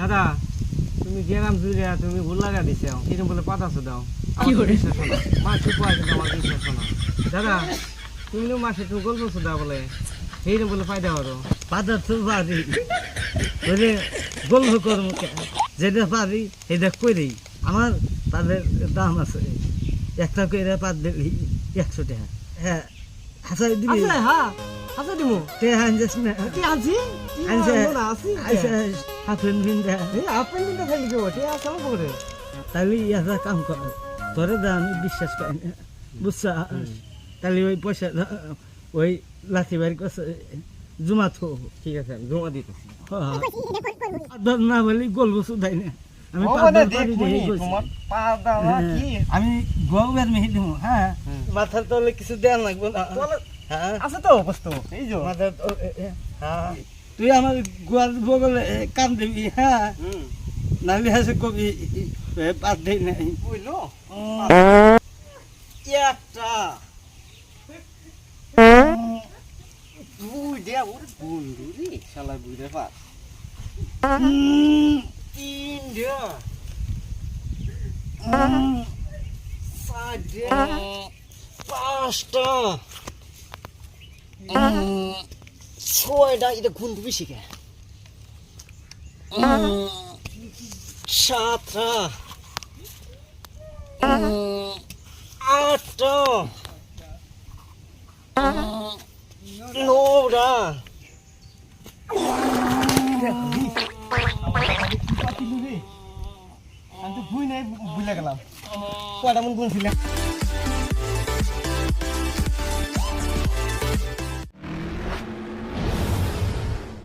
দাদা তুমি গেরাম জুড়ে তুমি ভুল লাগা দিছে। এরকম বলে পাতাছো দাও। মা চুপ আছে আমার বিশ্বাস না। দাদা তুমি মাসে একটু গল্প শুধা বলে। এইরকম বলে ফায়দা হলো পাতা তো পারি বলে গল্প কর্ম যেটা পারি সেটা করি। আমার তাদের দাম আছে। একটা করে পাত দিলি একশো টাকা। হ্যাঁ হাসাই দিবি? হ্যাঁ আছে দিমু তে আনছিস না? কি আনছি কি আনছে হাফেন ভিন্দা এই আপেল খালি করে তাহলে কাম কর। তোরে দা আমি বিশ্বাস করি। না বুঝছা তাহলে ওই পয়সা ওই লাঠি বাড়ি জমা থো ঠিক আছে আমি জমা দিতেছি। না বলি শুধাই না। আমি মানে কি? আমি মেহে দিব হ্যাঁ। মাথার তলে কিছু দেওয়া লাগবে না। হ্যাঁ। আছে তো বস্তু এই যে। মাথার হ্যাঁ। তুই আমার গোয়াল বগলে কান দিবি হ্যাঁ? হুম। নাহলে হাসে কবি পাত দেই নাই বুঝলো? একটা। দুই দেয়া ওর বন্ধু রে শালা তিন দেয়া চার দেয়া পাঁচটা। ছয়টা এটা গুণ বেশি কে সাতটা আটটা নটা আমি তো ভুই নাই ভুলে গেলাম কয়টা মন গুনছিলাম